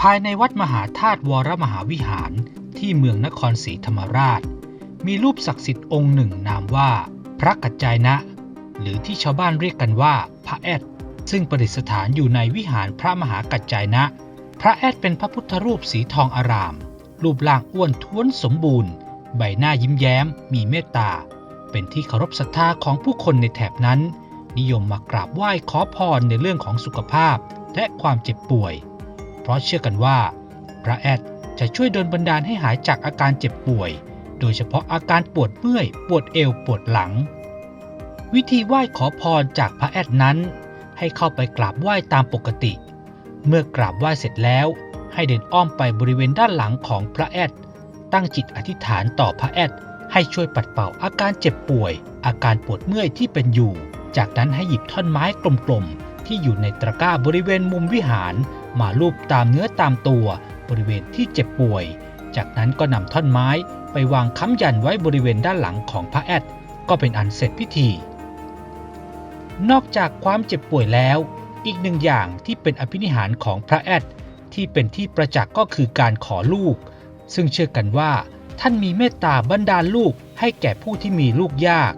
ภายในวัดมหาธาตุวรมหาวิหารที่เมืองนครศรีธรรมราช มีรูปศักดิ์สิทธิ์องค์หนึ่งนามว่า พระกัจจายนะ หรือที่ชาวบ้านเรียกกันว่าพระแอด ซึ่งประดิษฐานอยู่ในวิหารพระมหากัจจายนะ พระแอดเป็นพระพุทธรูปสีทองอาราม รูปร่างอ้วนท้วนสมบูรณ์ ใบหน้ายิ้มแย้ม มีเมตตา เป็นที่เคารพศรัทธาของผู้คนในแถบนั้น นิยมมากราบไหว้ขอพรในเรื่องของสุขภาพและความเจ็บป่วย เพราะเชื่อกันว่า พระแอดจะช่วยดลบันดาลให้หายจากอาการเจ็บป่วย โดยเฉพาะอาการปวดเมื่อย ปวดเอวปวดหลัง วิธีไหว้ขอพรจากพระแอดนั้น ให้เข้าไปกราบไหว้ตามปกติ เมื่อกราบไหว้เสร็จแล้ว ให้เดินอ้อมไปบริเวณด้านหลังของพระแอด ตั้งจิตอธิษฐานต่อพระแอดให้ช่วยปัดเป่าอาการเจ็บป่วย อาการปวดเมื่อยที่เป็นอยู่ จากนั้นให้หยิบท่อนไม้กลมๆที่อยู่ในตะกร้าบริเวณมุมวิหาร มาลูบตามเนื้อตามตัวบริเวณที่เจ็บป่วย จากนั้นก็นำท่อนไม้ไปวางค้ำยันไว้บริเวณด้านหลังของพระแอดก็เป็นอันเสร็จพิธี นอกจากความเจ็บป่วยแล้ว อีกหนึ่งอย่างที่เป็นอภินิหารของพระแอดที่เป็นที่ประจักษ์ก็คือการขอลูก ซึ่งเชื่อกันว่า ท่านมีเมตตาบันดาลลูกให้แก่ผู้ที่มีลูกยาก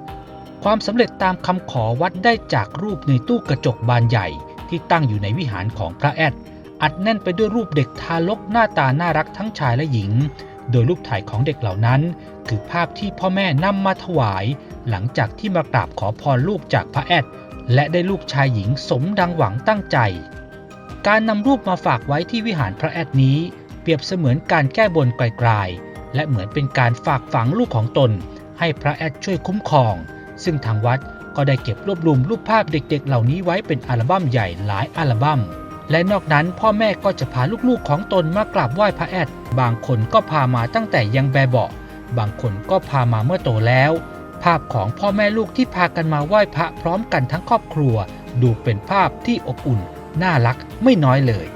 ความสำเร็จตามคำขอวัดได้จากรูปในตู้กระจกบานใหญ่ที่ตั้งอยู่ในวิหารของพระแอด อัดแน่นไปด้วยรูปเด็กทารกหน้าตาน่ารักทั้งชายและหญิง โดยรูปถ่ายของเด็กเหล่านั้น คือภาพที่พ่อแม่นำมาถวาย หลังจากที่มากราบขอพรลูกจากพระแอด และได้ลูกชายหญิงสมดังหวังตั้งใจ การนำรูปมาฝากไว้ที่วิหารพระแอดนี้ เปรียบเสมือนการแก้บนไกลๆ และเหมือนเป็นการฝากฝังลูกของตน ให้พระแอดช่วยคุ้มครอง ซึ่งทางวัดก็ได้เก็บรวบรวมรูปภาพเด็กๆ เหล่านี้ไว้เป็นอัลบั้มใหญ่หลายอัลบั้ม และนอกนั้นพ่อแม่ก็จะพาลูกๆของตนมากราบไหว้พระแอด บางคนก็พามาตั้งแต่ยังแบเบาะบางคนก็พามาเมื่อโตแล้ว ภาพของพ่อแม่ลูกที่พากันมาไหว้พระพร้อมกันทั้งครอบครัว ดูเป็นภาพที่อบอุ่น น่ารักไม่น้อยเลย